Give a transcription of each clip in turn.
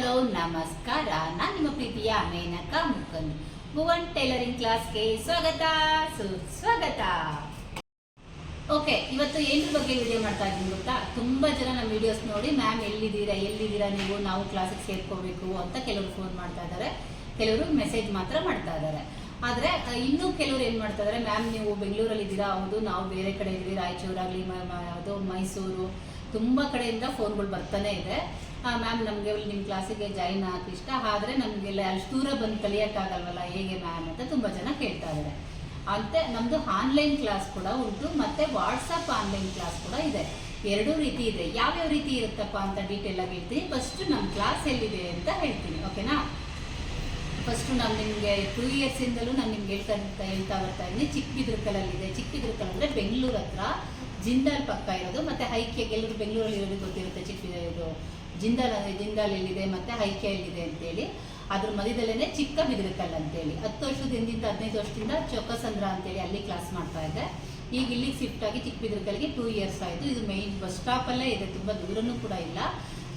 Hello, ನಮಸ್ಕಾರ. ನಾನು ನಿಮ್ಮ ಪ್ರೀತಿಯ ಮೇನಕಾ ಮುಕಂದ್. ಭುವನ್ ಟೈಲರಿಂಗ್ ಕ್ಲಾಸ್ಗೆ ಸ್ವಾಗತ. ಸುಸ್ವಾಗತ. ಓಕೆ, ಇವತ್ತು ಏನ್ರ ಬಗ್ಗೆ ವಿಡಿಯೋ ಮಾಡ್ತಾ ಇದ್ದೀನಿ ಗೊತ್ತಾ? ತುಂಬಾ ಜನ ನಮ್ಮ ವಿಡಿಯೋಸ್ ನೋಡಿ, ಮ್ಯಾಮ್, ಎಲ್ಲಿದ್ದೀರಾ? ಎಲ್ಲಿದ್ದೀರಾ ನೀವು? ನಾವು ಕ್ಲಾಸಿಗೆ ಸೇರ್ಕೋಬೇಕು ಅಂತ ಕೆಲವರು ಫೋನ್ ಮಾಡ್ತಾ ಇದ್ದಾರೆ ಕೆಲವರು ಮೆಸೇಜ್ ಮಾತ್ರ ಮಾಡ್ತಾ ಇದ್ದಾರೆ ಆದ್ರೆ ಇನ್ನು ಕೆಲವರು ಏನು ಮಾಡ್ತಾ ಇದ್ದಾರೆ ಮ್ಯಾಮ್, ನೀವು ಬೆಂಗಳೂರಲ್ಲಿ ಇದ್ದೀರಾ? ಹೌದು, ನಾವು ಬೇರೆ ಕಡೆ ಇದ್ದೀವಿ. ರಾಯಚೂರಾಗಲಿ ಯಾವುದು ಮೈಸೂರು. ತುಂಬಾ ಕಡೆಯಿಂದ ಫೋನ್ಗಳು ಬರ್ತಾನೆ ಇದೆ. ಮ್ಯಾಮ್ ನಮಗೆ ನಿಮ್ಮ ಕ್ಲಾಸಿಗೆ ಜಾಯಿನ್ ಆಗಕ್ಕೆ ಇಷ್ಟ. ಆದರೆ ನಮಗೆಲ್ಲ ಅಷ್ಟು ದೂರ ಬಂದು ಕಲಿಯೋಕ್ಕಾಗಲ್ವಲ್ಲ, ಹೇಗೆ ಮ್ಯಾಮ್ ಅಂತ ತುಂಬ ಜನ ಕೇಳ್ತಾ ಇದ್ದಾರೆ. ಅಂತೆ ನಮ್ಮದು ಆನ್ಲೈನ್ ಕ್ಲಾಸ್ ಕೂಡ ಉಂಟು, ಮತ್ತೆ ವಾಟ್ಸಪ್ ಆನ್ಲೈನ್ ಕ್ಲಾಸ್ ಕೂಡ ಇದೆ. ಎರಡೂ ರೀತಿ ಇದೆ. ಯಾವ್ಯಾವ ರೀತಿ ಇರುತ್ತಪ್ಪ ಅಂತ ಡೀಟೇಲ್ ಆಗಿ ಹೇಳ್ತೀನಿ. ಫಸ್ಟ್ ನಮ್ಮ ಕ್ಲಾಸ್ ಎಲ್ಲಿದೆ ಅಂತ ಹೇಳ್ತೀನಿ ಓಕೆನಾ ಫಸ್ಟು ನಾನು ನಿಮಗೆ ಟೂ ಇಯರ್ಸಿಂದಲೂ ನಾನು ನಿಮ್ಗೆ ಹೇಳ್ತಾ ಹೇಳ್ತಾ ಬರ್ತಾ ಇದ್ದೀನಿ. ಚಿಕ್ಕಬಿದ್ರಕಲಲ್ಲಿದೆ ಚಿಕ್ಕಬಿದ್ರಕಲ್ ಅಂದರೆ ಬೆಂಗಳೂರು ಹತ್ರ, ಜಿಂದಾಲ್ ಪಕ್ಕ ಇರೋದು. ಮತ್ತು ಹೈಕೆ ಎಲ್ಲರೂ ಬೆಂಗಳೂರಲ್ಲಿ ಇರೋದು ಗೊತ್ತಿರುತ್ತೆ ಚಿಕ್ಕ ಇದು ಜಿಂದಾಲ್ ಅಂದರೆ ಜಿಂದಾಲ್ ಎಲ್ಲಿದೆ ಮತ್ತು ಹೈಕೆ ಎಲ್ಲಿದೆ ಅಂತೇಳಿ, ಅದ್ರ ಮಧ್ಯದಲ್ಲೇ ಚಿಕ್ಕ ಬಿದಿರಕಲ್ ಅಂತೇಳಿ. ಹತ್ತು ವರ್ಷದ ಹಿಂದಿಂದ ಹದಿನೈದು ವರ್ಷದಿಂದ ಚೊಕ್ಕಸಂದ್ರ ಅಂತೇಳಿ ಅಲ್ಲಿ ಕ್ಲಾಸ್ ಮಾಡ್ತಾ ಇದ್ದೆ. ಈಗ ಇಲ್ಲಿಗೆ ಶಿಫ್ಟ್ ಆಗಿ ಚಿಕ್ಕ ಬಿದಿರಕಲ್ಗೆ ಟೂ ಇಯರ್ಸ್ ಆಯಿತು. ಇದು ಮೈನ್ ಬಸ್ ಸ್ಟಾಪಲ್ಲೇ ಇದೆ, ತುಂಬ ದೂರನೂ ಕೂಡ ಇಲ್ಲ.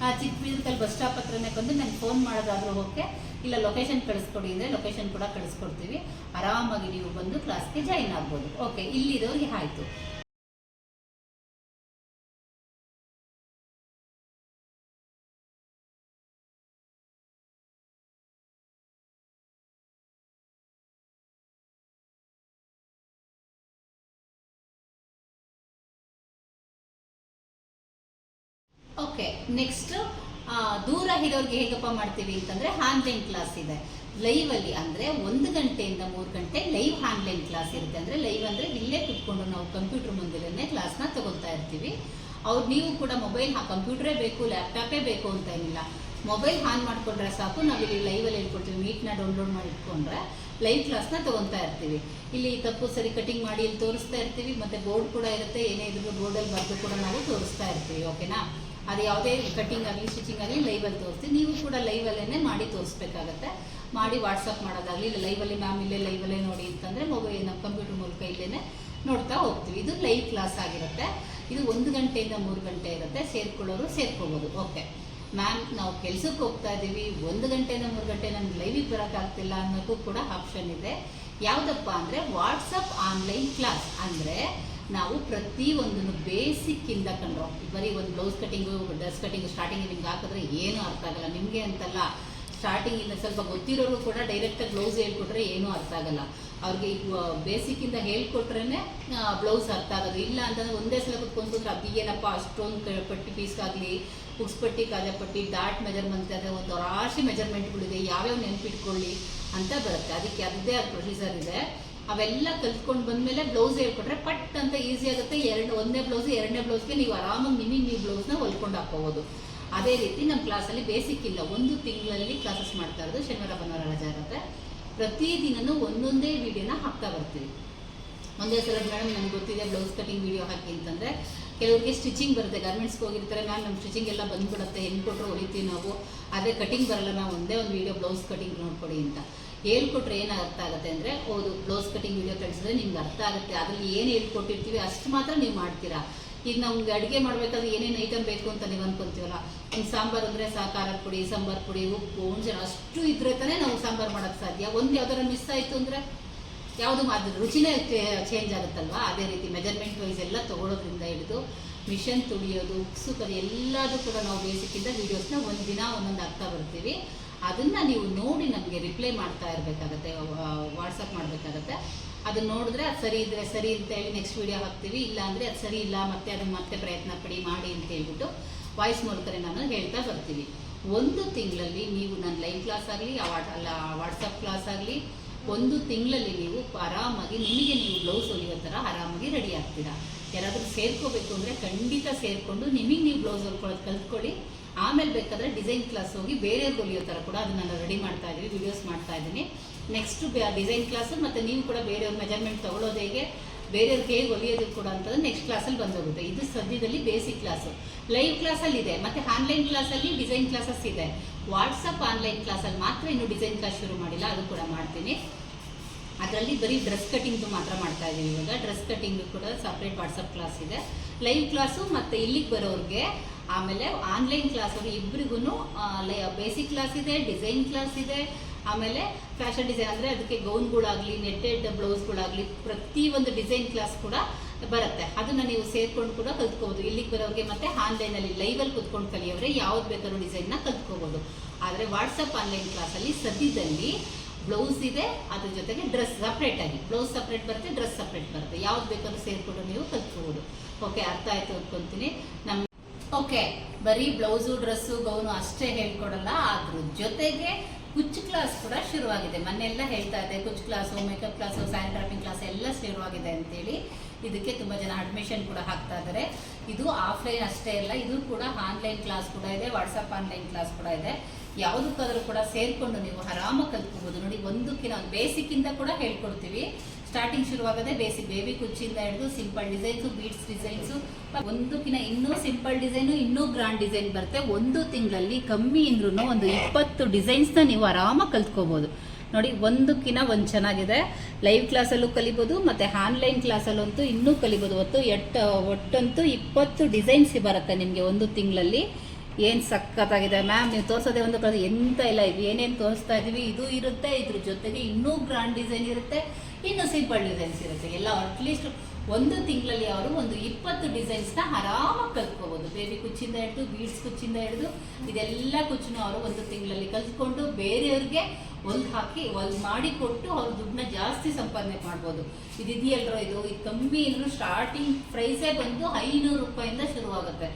ಆ ಚಿಕ್ಕ ಬಿದಿರಕಲ್ ಬಸ್ ಸ್ಟಾಪ್ ಹತ್ರನೇ ಬಂದು ನಂಗೆ ಫೋನ್ ಮಾಡೋದಾದ್ರೂ ಓಕೆ ಇಲ್ಲ ಲೊಕೇಶನ್ ಕಳಿಸ್ಕೊಡಿ ಅಂದರೆ ಲೊಕೇಶನ್ ಕೂಡ ಕಳಿಸ್ಕೊಡ್ತೀವಿ. ಆರಾಮಾಗಿ ನೀವು ಬಂದು ಕ್ಲಾಸ್ಗೆ ಜಾಯಿನ್ ಆಗ್ಬೋದು. ಓಕೆ ಇಲ್ಲಿರೋರಿಗೆ ಆಯಿತು. ನೆಕ್ಸ್ಟ್ ದೂರ ಇರೋರಿಗೆ ಹೇಗಪ್ಪ ಮಾಡ್ತೀವಿ ಅಂತಂದ್ರೆ ಆನ್ಲೈನ್ ಕ್ಲಾಸ್ ಇದೆ. ಲೈವ್ ಅಲ್ಲಿ ಅಂದ್ರೆ ಒಂದು ಗಂಟೆಯಿಂದ ಮೂರು ಗಂಟೆ ಲೈವ್ ಆನ್ಲೈನ್ ಕ್ಲಾಸ್ ಇರುತ್ತೆ. ಅಂದ್ರೆ ಲೈವ್ ಅಂದ್ರೆ ಇಲ್ಲೇ ಕುತ್ಕೊಂಡು ನಾವು ಕಂಪ್ಯೂಟರ್ ಮುಂದೆ ಕ್ಲಾಸ್ನ ತಗೊಳ್ತಾ ಇರ್ತೀವಿ. ಅವ್ರು ನೀವು ಕೂಡ ಮೊಬೈಲ್ ಕಂಪ್ಯೂಟರೇ ಬೇಕು ಲ್ಯಾಪ್ಟಾಪೇ ಬೇಕು ಅಂತ ಏನಿಲ್ಲ. ಮೊಬೈಲ್ ಆನ್ ಮಾಡ್ಕೊಂಡ್ರೆ ಸಾಕು. ನಾವು ಇಲ್ಲಿ ಲೈವಲ್ಲಿ ಹೇಳ್ಕೊಡ್ತೀವಿ. ಮೀಟ್ನ ಡೌನ್ಲೋಡ್ ಮಾಡಿ ಇಟ್ಕೊಂಡ್ರೆ ಲೈವ್ ಕ್ಲಾಸ್ನ ತಗೊತಾ ಇರ್ತೀವಿ. ಇಲ್ಲಿ ತಪ್ಪು ಸರಿ ಕಟಿಂಗ್ ಮಾಡಿ ಇಲ್ಲಿ ತೋರಿಸ್ತಾ ಇರ್ತೀವಿ. ಮತ್ತೆ ಬೋರ್ಡ್ ಕೂಡ ಇರುತ್ತೆ. ಏನೇ ಇದ್ರು ಬೋರ್ಡಲ್ಲಿ ಬರೆದು ಕೂಡ ನಾವು ತೋರಿಸ್ತಾ ಇರ್ತೀವಿ. ಓಕೆನಾ ಅದು ಯಾವುದೇ ಕಟಿಂಗ್ ಆಗಲಿ ಸ್ಟಿಚಿಂಗ್ ಆಗಲಿ ಲೈವಲ್ಲಿ ತೋರಿಸ್ತೀವಿ. ನೀವು ಕೂಡ ಲೈವಲ್ಲೇ ಮಾಡಿ ತೋರಿಸ್ಬೇಕಾಗತ್ತೆ. ಮಾಡಿ ವಾಟ್ಸಪ್ ಮಾಡೋದಾಗಲಿ, ಇಲ್ಲ ಲೈವಲ್ಲಿ ಮ್ಯಾಮ್ ಇಲ್ಲೇ ಲೈವಲ್ಲೇ ನೋಡಿ ಅಂತಂದರೆ ಮೊಬೈಲ್, ನಮ್ಮ ಕಂಪ್ಯೂಟರ್ ಮೂಲಕ ಇಲ್ಲೇ ನೋಡ್ತಾ ಹೋಗ್ತೀವಿ. ಇದು ಲೈವ್ ಕ್ಲಾಸ್ ಆಗಿರುತ್ತೆ. ಇದು ಒಂದು ಗಂಟೆಯಿಂದ ಮೂರು ಗಂಟೆ ಇರುತ್ತೆ. ಸೇರ್ಕೊಳ್ಳೋರು ಸೇರ್ಕೊಬೋದು. ಓಕೆ ಮ್ಯಾಮ್ ನಾವು ಕೆಲ್ಸಕ್ಕೆ ಹೋಗ್ತಾ ಇದ್ದೀವಿ. ಒಂದು ಗಂಟೆಯಿಂದ ಮೂರು ಗಂಟೆ ನಮ್ಗೆ ಲೈವಿಗೆ ಬರೋಕ್ಕಾಗ್ತಿಲ್ಲ ಅನ್ನೋದು ಕೂಡ ಆಪ್ಷನ್ ಇದೆ. ಯಾವುದಪ್ಪ ಅಂದರೆ ವಾಟ್ಸಪ್ ಆನ್ಲೈನ್ ಕ್ಲಾಸ್ ಅಂದರೆ ನಾವು ಪ್ರತಿ ಒಂದನ್ನು ಬೇಸಿಕ್ಕಿಂದ ಹೋಗ್ತೀವಿ ಬರೀ ಒಂದು blouse cutting dress cutting starting ನಿಮ್ಗೆ ಹಾಕಿದ್ರೆ ಏನೂ ಅರ್ಥ ಆಗಲ್ಲ. ನಿಮಗೆ ಅಂತಲ್ಲ ಸ್ಟಾರ್ಟಿಂಗಿಂದ ಸ್ವಲ್ಪ ಗೊತ್ತಿರೋರು ಕೂಡ ಡೈರೆಕ್ಟಾಗಿ ಬ್ಲೌಸ್ ಹೇಳ್ಕೊಟ್ರೆ ಏನೂ ಅರ್ಥ ಆಗಲ್ಲ. ಅವ್ರಿಗೆ ಬೇಸಿಕ್ಕಿಂದ ಹೇಳ್ಕೊಟ್ರೇ ಬ್ಲೌಸ್ ಅರ್ಥ ಆಗೋದು. ಇಲ್ಲ ಅಂತಂದ್ರೆ ಒಂದೇ ಸಲ ಕುತ್ಕೊಂಡ್ರೆ ಅದು ಏನಪ್ಪ, ಅಷ್ಟೊಂದು ಪಟ್ಟಿ ಪೀಸ್ ಆಗಲಿ ಉಕ್ಸ್ ಪಟ್ಟಿ ಪಟ್ಟಿ ಡಾಟ್ ಮೆಜರ್ಮೆಂಟ್ ಅಂದರೆ ಒಂದು ರಾಶಿ ಮೆಜರ್ಮೆಂಟ್ಗಳಿದೆ ಯಾವ್ಯಾವ ನೆನಪಿಟ್ಕೊಳ್ಳಿ ಅಂತ ಬರುತ್ತೆ. ಅದಕ್ಕೆ ಅದೇ ಪ್ರೊಸೀಜರ್ ಇದೆ. ಅವೆಲ್ಲ ಕಲ್ತ್ಕೊಂಡು ಬಂದ್ಮೇಲೆ ಬ್ಲೌಸ್ ಹೇಳ್ಕೊಟ್ರೆ ಪಟ್ ಅಂತ ಈಸಿ ಆಗುತ್ತೆ. ಎರಡು ಒಂದನೇ ಬ್ಲೌಸ್ ಎರಡನೇ ಬ್ಲೌಸ್ಗೆ ನೀವು ಆರಾಮಾಗಿ ನಿಮಗೆ ನೀವು ಬ್ಲೌಸ್ನ ಹೊಲ್ಕೊಂಡು ಹಾಕೋಬೋದು ಅದೇ ರೀತಿ ನಮ್ಮ ಕ್ಲಾಸಲ್ಲಿ ಬೇಸಿಕ್ ಇಲ್ಲ. ಒಂದು ತಿಂಗಳಲ್ಲಿ ಕ್ಲಾಸಸ್ ಮಾಡ್ತಾ ಇರೋದು ಶನಿವಾರ, ಭಾನುವಾರ, ರಜೆ ಇರುತ್ತೆ. ಪ್ರತಿದಿನನೂ ಒಂದೊಂದೇ ವಿಡಿಯೋನ ಹಾಕ್ತಾ ಬರ್ತೀವಿ. ಒಂದೇ ಸಲ ಮೇಡಮ್ ನನಗೆ ಗೊತ್ತಿದೆ ಬ್ಲೌಸ್ ಕಟಿಂಗ್ ವಿಡಿಯೋ ಹಾಕಿ ಅಂತಂದರೆ, ಕೆಲವರಿಗೆ ಸ್ಟಿಚಿಂಗ್ ಬರುತ್ತೆ. ಗಾರ್ಮೆಂಟ್ಸ್ಗೆ ಹೋಗಿರ್ತಾರೆ ಮ್ಯಾಮ್ ನಮ್ಮ ಸ್ಟಿಚಿಂಗ್ ಎಲ್ಲ ಬಂದ್ಬಿಡುತ್ತೆ. ಹೆಂಗೆ ಕೊಟ್ಟರು ಹೊಲಿತೀವಿ ನಾವು? ಅದೇ ಕಟಿಂಗ್ ಬರಲ್ಲ. ನಾವು ಒಂದೇ ಒಂದು ವಿಡಿಯೋ ಬ್ಲೌಸ್ ಕಟಿಂಗ್ ನೋಡ್ಕೊಡಿ ಅಂತ. ಹೇಳ್ಕೊಟ್ರೆ ಏನು ಅರ್ಥ ಆಗುತ್ತೆ ಅಂದರೆ, ಹೌದು ಬ್ಲೌಸ್ ಕಟಿಂಗ್ ವಿಡಿಯೋ ಕಳಿಸಿದ್ರೆ ನಿಮ್ಗೆ ಅರ್ಥ ಆಗುತ್ತೆ. ಅದರಲ್ಲಿ ಏನು ಹೇಳ್ಕೊಟ್ಟಿರ್ತೀವಿ ಅಷ್ಟು ಮಾತ್ರ ನೀವು ಮಾಡ್ತೀರಾ. ಈಗ ನಮ್ಗೆ ಅಡುಗೆ ಮಾಡಬೇಕಾದ್ರೆ ಏನೇನು ಐಟಮ್ ಬೇಕು ಅಂತ ನೀವು ಅನ್ಕೊಂತೀವಲ್ಲ. ಈಗ ಸಾಂಬಾರು ಅಂದರೆ ಸಾ ಖಾರದ ಪುಡಿ, ಸಾಂಬಾರು ಪುಡಿ, ಉಪ್ಪು, ಹುಣಸೆ, ಅಷ್ಟು ಇದ್ರೆ ತಾನೇ ನಾವು ಸಾಂಬಾರು ಮಾಡೋಕ್ಕೆ ಸಾಧ್ಯ. ಒಂದು ಯಾವ್ದಾರ ಮಿಸ್ ಆಯಿತು ಅಂದರೆ, ಯಾವುದು ಅದ್ರ ರುಚಿನೇ ಚೇಂಜ್ ಆಗುತ್ತಲ್ವಾ? ಅದೇ ರೀತಿ ಮೆಜರ್ಮೆಂಟ್ ವೈಸ್ ಎಲ್ಲ ತಗೊಳ್ಳೋದ್ರಿಂದ ಹಿಡಿದು ಮಿಷನ್ ತುಳಿಯೋದು ಉಕ್ಸು ಕರಿ ಎಲ್ಲದೂ ಕೂಡ ನಾವು ಬೇಸಿಕ್ಕಿಂದ ವೀಡಿಯೋಸ್ನ ಒಂದು ದಿನ ಒಂದೊಂದು ಅರ್ಥ ಬರ್ತೀವಿ. ಅದನ್ನು ನೀವು ನೋಡಿ ನಮಗೆ ರಿಪ್ಲೈ ಮಾಡ್ತಾ ಇರಬೇಕಾಗತ್ತೆ ವಾಟ್ಸಪ್ ಮಾಡಬೇಕಾಗತ್ತೆ. ಅದನ್ನ ನೋಡಿದ್ರೆ ಅದು ಸರಿ ಇದ್ರೆ ಸರಿ ಅಂತ ಹೇಳಿ ನೆಕ್ಸ್ಟ್ ವೀಡಿಯೋ ಹಾಕ್ತೀವಿ. ಇಲ್ಲ ಅಂದರೆ ಅದು ಸರಿ ಇಲ್ಲ, ಮತ್ತೆ ಅದನ್ನ ಮತ್ತೆ ಪ್ರಯತ್ನ ಪಡಿ, ಮಾಡಿ ಅಂತ ಹೇಳ್ಬಿಟ್ಟು ವಾಯ್ಸ್ ಮೂಲಕ ನಾನು ಹೇಳ್ತಾ ಬರ್ತೀವಿ. ಒಂದು ತಿಂಗಳಲ್ಲಿ ನೀವು ನನ್ನ ಲೈವ್ ಕ್ಲಾಸ್ ಆಗಲಿ ಅಲ್ಲ ವಾಟ್ಸಪ್ ಕ್ಲಾಸ್ ಆಗಲಿ ಒಂದು ತಿಂಗಳಲ್ಲಿ ನೀವು ಆರಾಮಾಗಿ, ನಿಮಗೆ ನೀವು ಬ್ಲೌಸ್ ಹೊಲಿಯೋ ಥರ ಆರಾಮಾಗಿ ರೆಡಿ ಆಗ್ತೀರಾ. ಯಾರಾದರೂ ಸೇರ್ಕೋಬೇಕು ಅಂದರೆ ಖಂಡಿತ ಸೇರಿಕೊಂಡು ನಿಮಗೆ ನೀವು ಬ್ಲೌಸ್ ಹೊಲ್ಕೊಳ್ಳೋದು ಕಲ್ತ್ಕೊಳ್ಳಿ. ಆಮೇಲೆ ಬೇಕಾದರೆ ಡಿಸೈನ್ ಕ್ಲಾಸ್ ಹೋಗಿ ಬೇರೆಯವ್ರಿಗೆ ಹೊಲಿಯೋ ಥರ ಕೂಡ ಅದನ್ನ ನಾನು ರೆಡಿ ಮಾಡ್ತಾ ಇದ್ದೀನಿ ವಿಡಿಯೋಸ್ ಮಾಡ್ತಾ ಇದ್ದೀನಿ. ನೆಕ್ಸ್ಟ್ ಡಿಸೈನ್ ಕ್ಲಾಸು ಮತ್ತು ನೀವು ಕೂಡ ಬೇರೆಯವ್ರ ಮೆಜರ್ಮೆಂಟ್ ತೊಗೊಳೋದು ಹೇಗೆ ಬೇರೆಯವ್ರಿಗೆ ಹೇಗೆ ಹೊಲಿಯೋದು ಕೂಡ ಅಂತಂದ್ರೆ ನೆಕ್ಸ್ಟ್ ಕ್ಲಾಸಲ್ಲಿ ಬಂದೋಗುತ್ತೆ. ಇದು ಸದ್ಯದಲ್ಲಿ ಬೇಸಿಕ್ ಕ್ಲಾಸು ಲೈವ್ ಕ್ಲಾಸಲ್ಲಿ ಇದೆ, ಮತ್ತು ಆನ್ಲೈನ್ ಕ್ಲಾಸಲ್ಲಿ ಡಿಸೈನ್ ಕ್ಲಾಸಸ್ ಇದೆ. ವಾಟ್ಸಪ್ ಆನ್ಲೈನ್ ಕ್ಲಾಸಲ್ಲಿ ಮಾತ್ರ ಇನ್ನು ಡಿಸೈನ್ ಕ್ಲಾಸ್ ಶುರು ಮಾಡಿಲ್ಲ, ಅದು ಕೂಡ ಮಾಡ್ತೀನಿ. ಅದರಲ್ಲಿ ಬರೀ ಡ್ರೆಸ್ ಕಟಿಂಗ್ದು ಮಾತ್ರ ಮಾಡ್ತಾ ಇದ್ದೀವಿ ಇವಾಗ. ಡ್ರೆಸ್ ಕಟಿಂಗ್ ಕೂಡ ಸಪ್ರೇಟ್ ವಾಟ್ಸಪ್ ಕ್ಲಾಸ್ ಇದೆ. ಲೈವ್ ಕ್ಲಾಸು ಮತ್ತು ಇಲ್ಲಿಗೆ ಬರೋರಿಗೆ ಆಮೇಲೆ ಆನ್ಲೈನ್ ಕ್ಲಾಸ್ ಅವರು ಇಬ್ಬರಿಗೂ ಬೇಸಿಕ್ ಕ್ಲಾಸ್ ಇದೆ, ಡಿಸೈನ್ ಕ್ಲಾಸ್ ಇದೆ. ಆಮೇಲೆ ಫ್ಯಾಷನ್ ಡಿಸೈನ್ ಅಂದರೆ ಅದಕ್ಕೆ ಗೌನ್ಗಳಾಗಲಿ, ನೆಟ್ಟೆಡ್ ಬ್ಲೌಸ್ಗಳಾಗಲಿ ಪ್ರತಿಯೊಂದು ಡಿಸೈನ್ ಕ್ಲಾಸ್ ಕೂಡ ಬರುತ್ತೆ. ಅದನ್ನ ನೀವು ಸೇರ್ಕೊಂಡು ಕೂಡ ಕಲ್ತ್ಕೋಬಹುದು ಇಲ್ಲಿಗೆ ಬರೋರಿಗೆ ಮತ್ತೆ ಆನ್ಲೈನಲ್ಲಿ ಲೈವಲ್ಲಿ ಕುತ್ಕೊಂಡು ಕಲಿಯೋರೆ ಯಾವ್ದು ಬೇಕಾದ್ರೂ ಡಿಸೈನ್ನ ಕಲ್ತ್ಕೋಬಹುದು ಆದರೆ ವಾಟ್ಸಪ್ ಆನ್ಲೈನ್ ಕ್ಲಾಸಲ್ಲಿ ಸದ್ಯದಲ್ಲಿ ಬ್ಲೌಸ್ ಇದೆ, ಅದ್ರ ಜೊತೆಗೆ ಡ್ರೆಸ್ ಸಪ್ರೇಟ್ ಆಗಿ. ಬ್ಲೌಸ್ ಸಪ್ರೇಟ್ ಬರುತ್ತೆ ಡ್ರೆಸ್ ಸಪ್ರೇಟ್ ಬರುತ್ತೆ. ಯಾವ್ದು ಬೇಕಾದ್ರೂ ಸೇರ್ಕೊಂಡು ನೀವು ಕಲ್ತ್ಕೋಬಹುದು ಓಕೆ ಅರ್ಥ ಆಯ್ತು ಅನ್ಕೊಂತೀನಿ. ನಮ್ಮ ಓಕೆ ಬರೀ ಬ್ಲೌಸು ಡ್ರೆಸ್ಸು ಗೌನು ಅಷ್ಟೇ ಹೇಳ್ಕೊಡಲ್ಲ. ಅದ್ರ ಜೊತೆಗೆ ಕುಚ್ ಕ್ಲಾಸ್ ಕೂಡ ಶುರುವಾಗಿದೆ. ಮನೆಲ್ಲ ಹೇಳ್ತಾ ಇದೆ ಕುಚ್ class makeup class sand class ಎಲ್ಲ ಶುರುವಾಗಿದೆ ಅಂತೇಳಿ. ಇದಕ್ಕೆ ತುಂಬ ಜನ ಅಡ್ಮಿಷನ್ ಕೂಡ ಹಾಕ್ತಾ ಇದ್ದಾರೆ ಇದು ಆಫ್ಲೈನ್ ಅಷ್ಟೇ ಅಲ್ಲ, ಇದು ಕೂಡ ಆನ್ಲೈನ್ ಕ್ಲಾಸ್ ಕೂಡ ಇದೆ ವಾಟ್ಸಪ್ ಆನ್ಲೈನ್ ಕ್ಲಾಸ್ ಕೂಡ ಇದೆ. ಯಾವುದಕ್ಕಾದರೂ ಕೂಡ ಸೇರಿಕೊಂಡು ನೀವು ಆರಾಮ ಕಲ್ತ್ಕೋಬೋದು. ನೋಡಿ ಒಂದಕ್ಕಿನ ಒಂದು ಬೇಸಿಕ್ಕಿಂದ ಕೂಡ ಹೇಳ್ಕೊಡ್ತೀವಿ. ಸ್ಟಾರ್ಟಿಂಗ್ ಶುರುವಾಗದೆ ಬೇಸಿಕ್ ಬೇಬಿ ಕುಚ್ಚಿಂದ ಹಿಡಿದು ಸಿಂಪಲ್ ಡಿಸೈನ್ಸು ಬೀಡ್ಸ್ ಡಿಸೈನ್ಸು ಒಂದಕ್ಕಿನ ಇನ್ನೂ ಸಿಂಪಲ್ ಡಿಸೈನು ಇನ್ನೂ ಗ್ರಾಂಡ್ ಡಿಸೈನ್ ಬರುತ್ತೆ. ಒಂದು ತಿಂಗಳಲ್ಲಿ ಕಮ್ಮಿ ಇಂದ್ರೂ ಒಂದು ಇಪ್ಪತ್ತು ಡಿಸೈನ್ಸ್ನ ನೀವು ಆರಾಮಾಗಿ ಕಲ್ತ್ಕೋಬೋದು. ನೋಡಿ ಒಂದಕ್ಕಿಂತ ಒಂದು ಚೆನ್ನಾಗಿದೆ. ಲೈವ್ ಕ್ಲಾಸಲ್ಲೂ ಕಲಿಬೋದು, ಮತ್ತು ಆನ್ಲೈನ್ ಕ್ಲಾಸಲ್ಲಂತೂ ಇನ್ನೂ ಕಲಿಬೋದು. ಒತ್ತು ಎಟ್ಟು, ಒಟ್ಟಂತೂ ಇಪ್ಪತ್ತು ಡಿಸೈನ್ಸ್ ಬರುತ್ತೆ ನಿಮಗೆ ಒಂದು ತಿಂಗಳಲ್ಲಿ. ಏನು ಸಖತ್ತಾಗಿದೆ ಮ್ಯಾಮ್ ನೀವು ತೋರಿಸೋದೇ ಒಂದು ಕಡೆ, ಎಂತ ಇಲ್ಲ ಇದು ಏನೇನು ತೋರಿಸ್ತಾ ಇದ್ದೀವಿ ಇದು ಇರುತ್ತೆ, ಇದ್ರ ಜೊತೆಗೆ ಇನ್ನೂ ಗ್ರ್ಯಾಂಡ್ ಡಿಸೈನ್ ಇರುತ್ತೆ, ಇನ್ನೂ ಸಿಂಪಲ್ ಡಿಸೈನ್ಸ್ ಇರುತ್ತೆ. ಎಲ್ಲ ಅಟ್ಲೀಸ್ಟ್ ಒಂದು ತಿಂಗಳಲ್ಲಿ ಅವರು ಒಂದು ಇಪ್ಪತ್ತು ಡಿಸೈನ್ಸ್ನ ಆರಾಮಾಗಿ ಕಲ್ತ್ಕೋಬೋದು. ಬೇಬಿ ಕುಚ್ಚಿಂದ ಹಿಡಿದು ಬೀಡ್ಸ್ ಕುಚ್ಚಿಂದ ಹಿಡಿದು, ಇದೆಲ್ಲ ಕುಚ್ಚನ್ನು ಅವರು ಒಂದು ತಿಂಗಳಲ್ಲಿ ಕಲ್ತ್ಕೊಂಡು ಬೇರೆಯವ್ರಿಗೆ ಹೊಲ್ದು ಹಾಕಿ ಹೊಲ್ದು ಮಾಡಿ ಕೊಟ್ಟು ಅವ್ರ ದುಡ್ಡನ್ನ ಜಾಸ್ತಿ ಸಂಪಾದನೆ ಮಾಡ್ಬೋದು. ಇದಿದೆಯಲ್ರೋ ಇದು, ಈ ಕಮ್ಮಿ ಅಂದರೂ ಸ್ಟಾರ್ಟಿಂಗ್ ಪ್ರೈಸೇ ಬಂದು ಐನೂರು ರೂಪಾಯಿಂದ ಶುರುವಾಗುತ್ತೆ.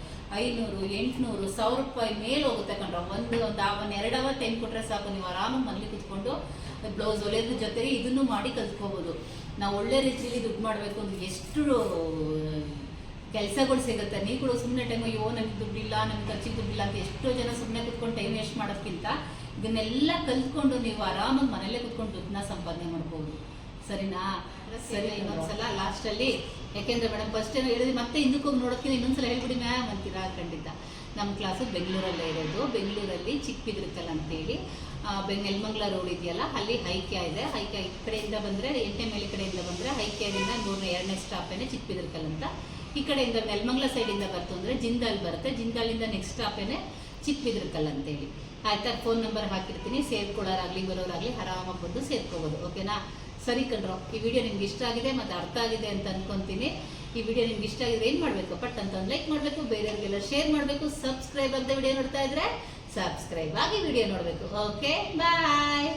ಐನೂರು, ಎಂಟುನೂರು, ಸಾವಿರ ರೂಪಾಯಿ ಮೇಲೆ ಹೋಗುತ್ತೆ ಕಣ್ರ ಒಂದು ಒಂದು ಆವನ್ ಎರಡು ಅವರ್ ಟೈಮ್ ಸಾಕು. ನೀವು ಆರಾಮಾಗಿ ಮನೇಲಿ ಕುತ್ಕೊಂಡು ಬ್ಲೌಸ್ ಹೊಲಿಯೋದ್ರ ಜೊತೆಗೆ ಇದನ್ನು ಮಾಡಿ ಕಲ್ತ್ಕೋಬೋದು. ನಾವು ಒಳ್ಳೆ ರೀತಿಯಲ್ಲಿ ದುಡ್ಡು ಮಾಡಬೇಕು ಅಂದ್ರೆ ಎಷ್ಟು ಕೆಲಸಗಳು ಸಿಗುತ್ತೆ. ನೀವು ಕೂಡ ಸುಮ್ಮನೆ ಟೈಮ್ ಅಯ್ಯೋ ನಮ್ಗೆ ದುಡ್ಡಿಲ್ಲ ನಮ್ಗೆ ಖರ್ಚಿಗೆ ದುಡ್ಡಿಲ್ಲ ಅಂತ ಎಷ್ಟೋ ಜನ ಸುಮ್ಮನೆ ಕುತ್ಕೊಂಡು ಟೈಮ್ ವೇಸ್ಟ್ ಮಾಡೋದಕ್ಕಿಂತ ಇದನ್ನೆಲ್ಲ ಕಲ್ತ್ಕೊಂಡು ನೀವು ಆರಾಮಾಗಿ ಮನೇಲೆ ಕುತ್ಕೊಂಡು ದುಡ್ಡನ್ನ ಸಂಪಾದನೆ ಮಾಡ್ಬೋದು. ಸರಿನಾ? ಸರಿ ಇನ್ನೊಂದ್ಸಲ ಲಾಸ್ಟಲ್ಲಿ ಯಾಕೆಂದ್ರೆ ಮೇಡಮ್ ಫಸ್ಟ್ ಏನೋ ಹೇಳಿದ್ವಿ ಮತ್ತೆ ಹಿಂದಕ್ಕೆ ಹೋಗಿ ನೋಡೋಕ್ಕಿಂತ ಇನ್ನೊಂದ್ಸಲ ಹೇಳ್ಬಿಡಿ ಮ್ಯಾಮ್ ಅಂತೀರಾ? ಖಂಡಿತ. ನಮ್ಮ ಕ್ಲಾಸು ಬೆಂಗಳೂರಲ್ಲೇ ಇರೋದು. ಬೆಂಗಳೂರಲ್ಲಿ ಚಿಕ್ಕಬಿದ್ರಕಲ್ ಅಂತೇಳಿ. ಬೆಂಗ್ ನೆಲಮಂಗ್ಲ ರೋಡ್ ಇದೆಯಲ್ಲ ಅಲ್ಲಿ ಹೈಕ್ಯ ಇದೆ. ಹೈಕ್ಯ ಈ ಕಡೆಯಿಂದ ಬಂದರೆ ಎಂಟನೇ ಮೇಲೆ ಕಡೆಯಿಂದ ಬಂದರೆ ಹೈಕ್ಯದಿಂದ ಮೂರನೇ ಎರಡನೇ ಸ್ಟಾಪೇನೆ ಚಿಕ್ಕಬಿದ್ರಕಲ್ ಅಂತ. ಈ ಕಡೆಯಿಂದ ನೆಲಮಂಗ್ಲ ಸೈಡಿಂದ ಬರ್ತು ಅಂದರೆ ಜಿಂದಾಲ್ ಬರುತ್ತೆ. ಜಿಂದಾಲಿಂದ ನೆಕ್ಸ್ಟ್ ಸ್ಟಾಪೇನೆ ಚಿಕ್ಕಬಿದ್ರಕಲ್ ಅಂತೇಳಿ. ಆಯ್ತಾ ಫೋನ್ ನಂಬರ್ ಹಾಕಿರ್ತೀನಿ. ಸೇರ್ಕೊಳ್ಳೋರಾಗಲಿ, ಬರೋರಾಗಲಿ, ಆರಾಮಾಗಿ ಬಂದು ಸೇರ್ಕೋಬೋದು. ಓಕೆನಾ? ಸರಿ ಕಣ್ರೋ, ಈ ವಿಡಿಯೋ ನಿಮ್ಗೆ ಇಷ್ಟ ಆಗಿದೆ ಮತ್ತು ಅರ್ಥ ಆಗಿದೆ ಅಂತ ಅನ್ಕೊಂತೀನಿ. ಈ ವಿಡಿಯೋ ನಿಮ್ಗೆ ಇಷ್ಟ ಆಗಿದೆ ಏನು ಮಾಡಬೇಕು? ಪಟ್ ಅಂತ ಲೈಕ್ ಮಾಡಬೇಕು, ಬೇರೆಯವ್ರಿಗೆಲ್ಲ ಶೇರ್ ಮಾಡಬೇಕು ಸಬ್ಸ್ಕ್ರೈಬ್ ಆಗದೆ ವಿಡಿಯೋ ನೋಡ್ತಾ ಇದ್ರೆ ಸಬ್ಸ್ಕ್ರೈಬ್ ಆಗಿ ವಿಡಿಯೋ ನೋಡಬೇಕು. Okay bye